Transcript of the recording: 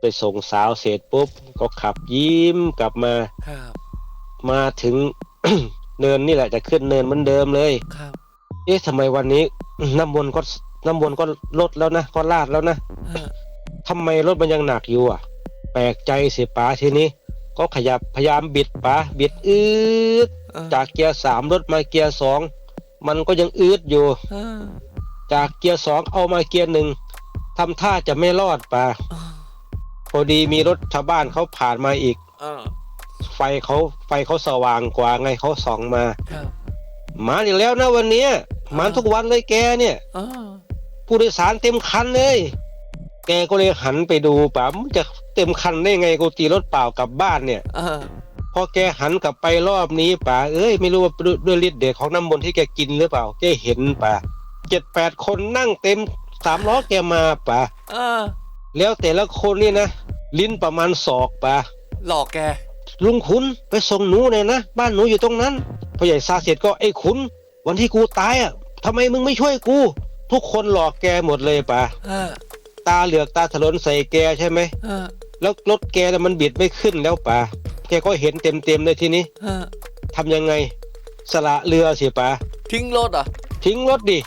ไปส่งสาวเสร็จปุ๊บ ก็ขับยิ้มกลับมาครับมาถึง เนินนี่แหละจะขึ้นเนินเหมือนเดิมเลย ครับเอ๊ะทำไมวันนี้ น้ำมนต์ก็น้ำมนต์ก็ลดแล้วนะก็ลาดแล้วนะเออทำไมรถมันยังหนักอยู่อะ แปลกใจสิป๋าทีนี้ ก็ขยับพยายามบิดป๋าบิดอืดเออจากเกียร์สามรถมาเกียร์สองมันก็ยังอืดอยู่ เออจากเกียร์สองเอามาเกียร์หนึ่งทำท่าจะไม่รอดป๋าเออ พอดีมีรถชาวบ้านเขาผ่านมาอีก เออไฟเขาไฟเขาสว่างกว่าไงเขาส่องมาครับมาอีกแล้วนะวันเนี้ยมาทุกวันเลยแกเนี่ย เออผู้โดยสารเต็มคันเลย แกก็เลยหันไปดูป๋ามันจะเต็มคันได้ไงกูตีรถเปล่ากลับบ้านเนี่ย เออพอแกหันกลับไปรอบนี้ป๋าเอ้ยไม่รู้ว่าด้วยด้วยฤทธิ์เดชของน้ำมนต์ที่แกกินหรือเปล่าแกเห็นป๋าเจ็ดแปดคนนั่งเต็มสามล้อแกมาป๋าเออแล้วแต่ละคนนี่นะ ลิ้นประมาณศอกป๋าหลอกแก ลุงขุนไปส่งหนูหน่อยนะ บ้านหนูอยู่ตรงนั้นพ่อใหญ่ซาเสร็จก็ไอ้ขุนวันที่กูตายอะทำไมมึงไม่ช่วยกู ทุกคนหลอกแกหมดเลยป๋าเออตาเหลือกตาถลนใส่แกใช่ไหมเออแล้วรถแกน่ะมันบิดไม่ขึ้นแล้วป๋าแกก็เห็นเต็มเต็มๆเลยทีนี้เออทำยังไง สละเรือสิป๋าทิ้งรถเหรอะ ทิ้งรถดิ